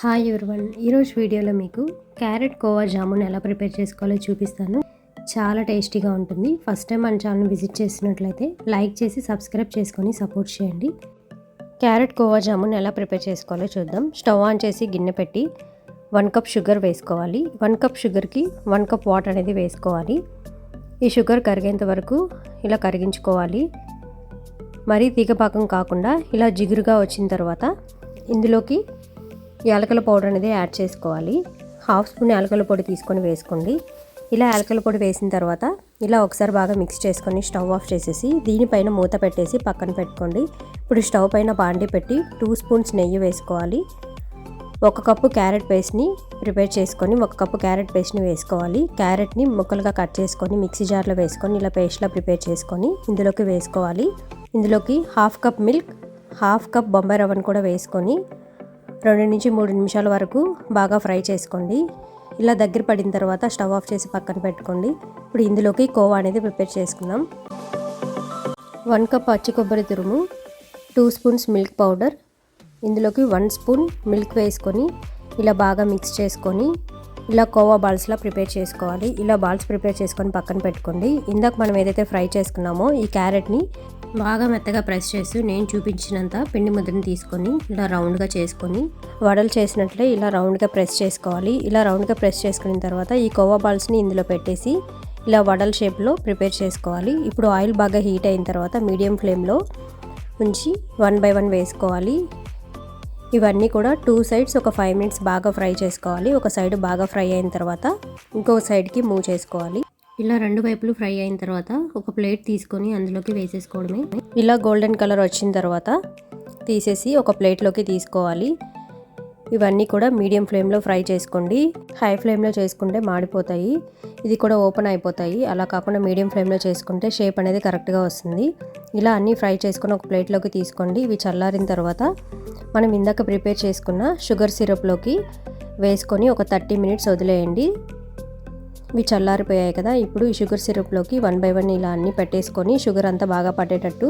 Hi everyone ఈరోజు వీడియోలో మీకు క్యారెట్ కోవా జామున్ ఎలా ప్రిపేర్ చేసుకోవాలో చూపిస్తాను. చాలా టేస్టీగా ఉంటుంది. ఫస్ట్ టైం మన ఛానల్ విజిట్ చేసినట్లయితే లైక్ చేసి సబ్స్క్రైబ్ చేసుకొని సపోర్ట్ చేయండి. క్యారెట్ కోవా జామున్ ఎలా ప్రిపేర్ చేసుకోవాలో చూద్దాం. స్టవ్ ఆన్ చేసి గిన్నె పెట్టి వన్ కప్ షుగర్ వేసుకోవాలి. వన్ కప్ షుగర్కి వన్ కప్ వాటర్ అనేది వేసుకోవాలి. ఈ షుగర్ కరిగేంత వరకు ఇలా కరిగించుకోవాలి. మరీ తీగపాకం కాకుండా ఇలా జిగురుగా వచ్చిన తర్వాత ఇందులోకి యాలకల పౌడర్ అనేది యాడ్ చేసుకోవాలి. హాఫ్ స్పూన్ యాలకల పొడి తీసుకొని వేసుకోండి. ఇలా యాలకల పొడి వేసిన తర్వాత ఇలా ఒకసారి బాగా మిక్స్ చేసుకొని స్టవ్ ఆఫ్ చేసేసి దీనిపైన మూత పెట్టేసి పక్కన పెట్టుకోండి. ఇప్పుడు స్టవ్ పైన బాండి పెట్టి టూ స్పూన్స్ నెయ్యి వేసుకోవాలి. ఒక కప్పు క్యారెట్ పేస్ట్ని ప్రిపేర్ చేసుకొని ఒక కప్పు క్యారెట్ పేస్ట్ని వేసుకోవాలి. క్యారెట్ని ముక్కలుగా కట్ చేసుకొని మిక్సీ జార్లో వేసుకొని ఇలా పేస్ట్లా ప్రిపేర్ చేసుకొని ఇందులోకి వేసుకోవాలి. ఇందులోకి half cup milk half cup Bombay రవ్వను కూడా వేసుకొని రెండు నుంచి మూడు నిమిషాల వరకు బాగా ఫ్రై చేసుకోండి. ఇలా దగ్గర పడిన తర్వాత స్టవ్ ఆఫ్ చేసి పక్కన పెట్టుకోండి. ఇప్పుడు ఇందులోకి కోవా అనేది ప్రిపేర్ చేసుకుందాం. వన్ కప్ పచ్చి కొబ్బరి తురుము టూ స్పూన్స్ మిల్క్ పౌడర్ ఇందులోకి వన్ స్పూన్ మిల్క్ వేసుకొని ఇలా బాగా మిక్స్ చేసుకొని ఇలా కోవా బాల్స్లా ప్రిపేర్ చేసుకోవాలి. ఇలా బాల్స్ ప్రిపేర్ చేసుకొని పక్కన పెట్టుకోండి. ఇందాక మనం ఏదైతే ఫ్రై చేసుకున్నామో ఈ క్యారెట్ని బాగా మెత్తగా ప్రెస్ చేసి నేను చూపించినంత పిండి ముద్రని తీసుకొని ఇలా రౌండ్గా చేసుకొని వడలు చేసినట్లే ఇలా రౌండ్గా ప్రెస్ చేసుకోవాలి. ఇలా రౌండ్గా ప్రెస్ చేసుకున్న తర్వాత ఈ కోవా బాల్స్ని ఇందులో పెట్టేసి ఇలా వడల షేప్లో ప్రిపేర్ చేసుకోవాలి. ఇప్పుడు ఆయిల్ బాగా హీట్ అయిన తర్వాత మీడియం ఫ్లేమ్లో ఉంచి వన్ బై వన్ వేసుకోవాలి. ఇవన్నీ కూడా టూ సైడ్స్ ఒక ఫైవ్ మినిట్స్ బాగా ఫ్రై చేసుకోవాలి. ఒక సైడ్ బాగా ఫ్రై అయిన తర్వాత ఇంకో సైడ్కి మూవ్ చేసుకోవాలి. ఇలా రెండు వైపులు ఫ్రై అయిన తర్వాత ఒక ప్లేట్ తీసుకొని అందులోకి వేసేసుకోవడమే. ఇలా గోల్డెన్ కలర్ వచ్చిన తర్వాత తీసేసి ఒక ప్లేట్లోకి తీసుకోవాలి. ఇవన్నీ కూడా మీడియం ఫ్లేమ్లో ఫ్రై చేసుకోండి. హై ఫ్లేమ్లో చేసుకుంటే మాడిపోతాయి. ఇది కూడా ఓపెన్ అయిపోతాయి. అలా కాకుండా మీడియం ఫ్లేమ్లో చేసుకుంటే షేప్ అనేది కరెక్ట్గా వస్తుంది. ఇలా అన్నీ ఫ్రై చేసుకుని ఒక ప్లేట్లోకి తీసుకోండి. ఇవి చల్లారిన తర్వాత మనం ఇందాక ప్రిపేర్ చేసుకున్న షుగర్ సిరప్లోకి వేసుకొని ఒక థర్టీ మినిట్స్ వదిలేయండి. ఇవి చల్లారిపోయాయి కదా ఇప్పుడు ఈ షుగర్ సిరప్లోకి వన్ బై వన్ ఇలా అన్నీ పెట్టేసుకొని షుగర్ అంతా బాగా పట్టేటట్టు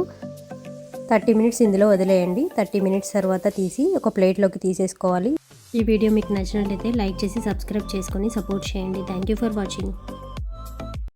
థర్టీ మినిట్స్ ఇందులో వదిలేయండి. థర్టీ మినిట్స్ తర్వాత తీసి ఒక ప్లేట్లోకి తీసేసుకోవాలి. ఈ వీడియో మీకు నచ్చినట్లయితే లైక్ చేసి సబ్స్క్రైబ్ చేసుకొని సపోర్ట్ చేయండి. Thank you for watching.